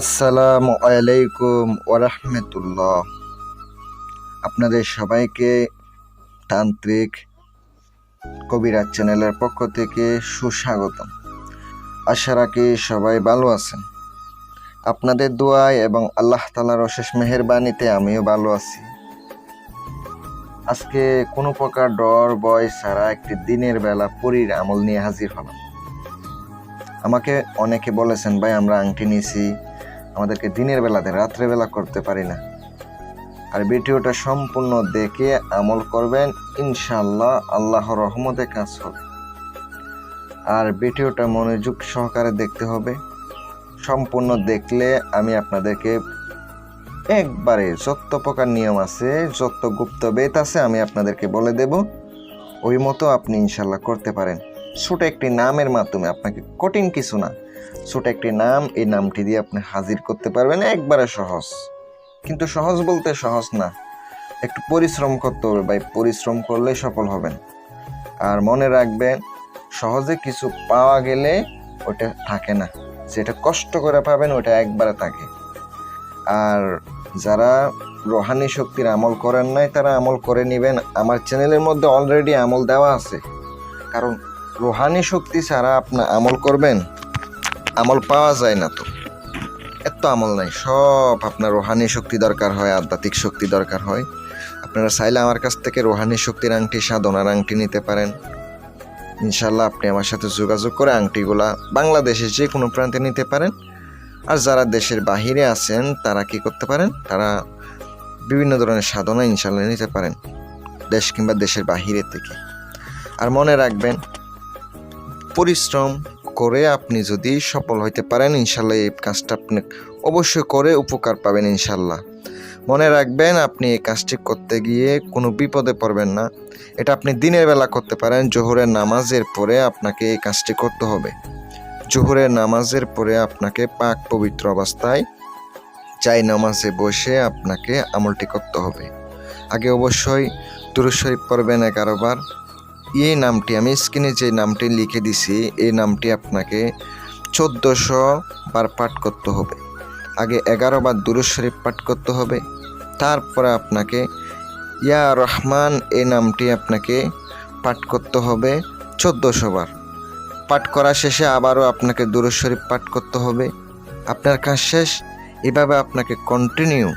আসসালামু আলাইকুম ওরহমতুল্লাহ আপনাদের সবাইকে তান্ত্রিক কবিরাজ চ্যানেলের পক্ষ থেকে সুস্বাগতম। আশা রাখি সবাই ভালো আছেন। আপনাদের দোয়ায় এবং আল্লাহ তালার অশেষ মেহেরবানিতে আমিও ভালো আছি। আজকে কোনো প্রকার ডর, ভয় ছাড়া একটি দিনের বেলা পরীর আমল নিয়ে হাজির হলাম। আমাকে অনেকে বলেছেন, ভাই, আমরা আংটি নিয়েছি আমাদেরকে দিনের বেলাতে রাত্রে বেলা করতে পারি না। আর ভিডিওটা সম্পূর্ণ দেখে আমল করবেন ইনশাল্লাহ আল্লাহর রহমতে কাজ হবে। আর ভিডিওটা মনোযোগ সহকারে দেখতে হবে। সম্পূর্ণ দেখলে আমি আপনাদেরকে একবারে যত প্রকার নিয়ম আছে, যত গুপ্ত বেত আছে, আমি আপনাদেরকে বলে দেব। ওই মতো আপনি ইনশাল্লাহ করতে পারেন। ছোট একটি নামের মাধ্যমে, আপনাকে কঠিন কিছু না। ছোট একটি নাম, এই নামটি দিয়ে আপনি হাজির করতে পারবেন একবারে সহজ। কিন্তু সহজ বলতে সহজ না। একটু পরিশ্রম করতে হবে ভাই, পরিশ্রম করলে সফল হবেন। আর মনে রাখবেন, সহজে কিছু পাওয়া গেলে ওটা থাকে না। যেটা কষ্ট করে পাবেন ওটা একবারে থাকে। আর যারা রোহানি শক্তির আমল করেন নাই, তারা আমল করে নেবেন। আমার চ্যানেলের মধ্যে অলরেডি আমল দেওয়া আছে। কারণ রোহানি শক্তি ছাড়া আপনার আমল করবেন আমল পাওয়া যায় না তো। এত আমল নাই, সব আপনার রোহানি শক্তি দরকার হয়, আধ্যাত্মিক শক্তি দরকার হয়। আপনারা চাইলে আমার কাছ থেকে রোহানি শক্তির আংটি, সাধনার আংটি নিতে পারেন। ইনশাল্লাহ আপনি আমার সাথে যোগাযোগ করে আংটিগুলা বাংলাদেশের যে কোনো প্রান্তে নিতে পারেন। আর যারা দেশের বাহিরে আছেন, তারা কি করতে পারেন? তারা বিভিন্ন ধরনের সাধনা ইনশাল্লাহ নিতে পারেন, দেশ কিংবা দেশের বাহিরে থেকে। আর মনে রাখবেন, পরিশ্রম করে আপনি যদি সফল হইতে পারেন, ইনশাল্লাহ এই কাজটা আপনি অবশ্যই করে উপকার পাবেন, ইনশাল্লাহ। মনে রাখবেন, আপনি এই কাজটি করতে গিয়ে কোনো বিপদে পড়বেন না। এটা আপনি দিনের বেলা করতে পারেন, জোহরের নামাজের পরে আপনাকে এই কাজটি করতে হবে। জোহরের নামাজের পরে আপনাকে পাক পবিত্র অবস্থায় চাই নামাজে বসে আপনাকে আমলটি করতে হবে। আগে অবশ্যই দুরুদ শরীফ পড়বেন এগারো বার। এই নামটি, আমি স্ক্রিনে যে নামটি লিখে দিছি, এই নামটি আপনাকে চোদ্দোশো বার পাঠ করতে হবে। আগে এগারো বার দুরুদ শরীফ পাঠ করতে হবে। তারপরে আপনাকে ইয়া রহমান, এই নামটি আপনাকে পাঠ করতে হবে চোদ্দোশো বার। পাঠ করা শেষে আবারও আপনাকে দুরুদ শরীফ পাঠ করতে হবে। আপনার কাজ শেষ। এভাবে আপনাকে কন্টিনিউ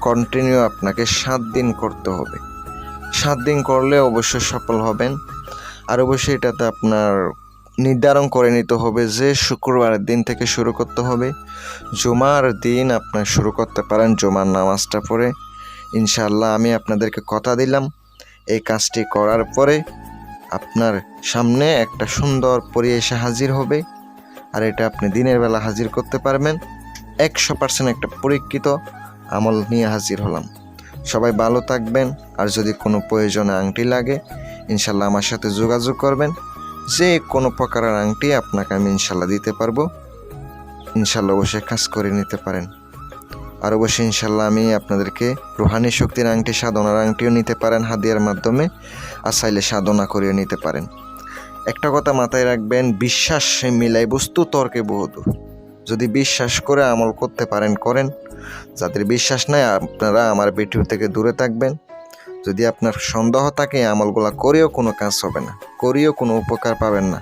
কন্টিনিউ আপনাকে সাত দিন করতে হবে। সাত দিন করলে অবশ্যই সফল হবেন। আর অবশ্যই এটাতে আপনার নির্ধারণ করে নিতে হবে যে শুক্রবারের দিন থেকে শুরু করতে হবে। জুমার দিন আপনার শুরু করতে পারেন, জুমার নামাজটা পড়ে। ইনশাল্লাহ আমি আপনাদেরকে কথা দিলাম। এই কাজটি করার পরে আপনার সামনে একটা সুন্দর পরি এসে হাজির হবে। আর এটা আপনি দিনের বেলা হাজির করতে পারবেন। একশো পার্সেন্ট একটা পরীক্ষিত আমল নিয়ে হাজির হলাম। সবাই ভালো থাকবেন। আর যদি কোনো প্রয়োজনে আংটি লাগে, ইনশাল্লাহ আমার সাথে যোগাযোগ করবেন। যে কোনো প্রকারের আংটি আপনাকে আমি ইনশাল্লাহ দিতে পারব। ইনশাল্লাহ অবশ্যই কাজ করে নিতে পারেন। আর অবশ্যই ইনশাল্লাহ আমি আপনাদেরকে রুহানি শক্তির আংটি, সাধনার আংটিও নিতে পারেন হাদিয়ার মাধ্যমে, আর চাইলে সাধনা করেও নিতে পারেন। একটা কথা মাথায় রাখবেন, বিশ্বাস মিলাই বস্তু তর্কে বহুদূর। যদি বিশ্বাস করে আমল করতে পারেন, করেন। যাদের বিশ্বাস নাই, আপনারা আমার ভিডিও থেকে দূরে থাকবেন। যদি আপনার সন্দেহ থাকে আমলগুলো করেও কোনো কাজ হবে না, করেও কোনো উপকার পাবেন না।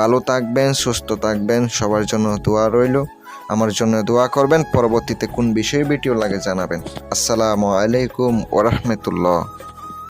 ভালো থাকবেন, সুস্থ থাকবেন, সবার জন্য দোয়া রইল। আমার জন্য দোয়া করবেন, পরবর্তীতে কোন বিষয়ে ভিডিও লাগে জানাবেন। আসসালামু আলাইকুম ওরহমতুল্লাহ